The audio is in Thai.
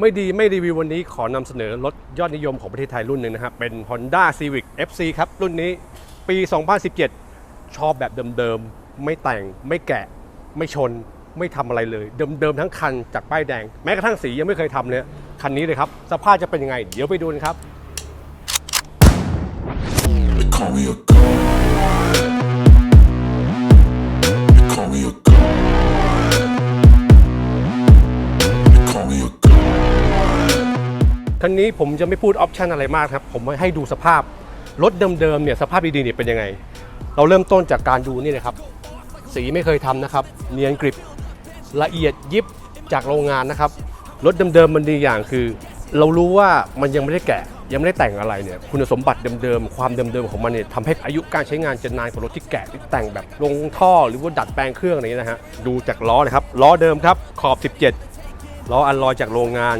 ไม่ดีไม่รีวิววันนี้ขอนำเสนอรถยอดนิยมของประเทศไทยรุ่นหนึ่งนะครับเป็น Honda Civic FC ครับ รุ่นนี้ปี 2017 ชอบแบบเดิมๆ ไม่แต่งไม่แกะ ไม่ชน ไม่ทำอะไรเลย เดิมๆ ทั้งคันจากป้ายแดง แม้กระทั่งสียังไม่เคยทำเลยคันนี้เลยครับ สภาพจะเป็นยังไง เดี๋ยวไปดูกันครับ คันนี้ผมจะไม่พูดออปชันอะไรมากครับ ผมให้ดูสภาพรถเดิมๆเนี่ยสภาพดีๆเนี่ยเป็นยังไง เราเริ่มต้นจากการดูนี่เลยครับ สีไม่เคยทำนะครับ เนียนกริบละเอียดยิบจากโรงงานนะครับรถเดิมๆมันดีอย่างคือ เรารู้ว่ามันยังไม่ได้แกะยังไม่ได้แต่งอะไรเนี่ยคุณสมบัติเดิมๆความเดิมๆของมันเนี่ยทำให้อายุการใช้งานจะนานกว่ารถที่แกะที่แต่งแบบลงท่อหรือว่าดัดแปลงเครื่องอะไรอย่างนี้นะฮะดูจากล้อนะครับล้อเดิมครับขอบ 17ล้ออันลอยจากโรงงาน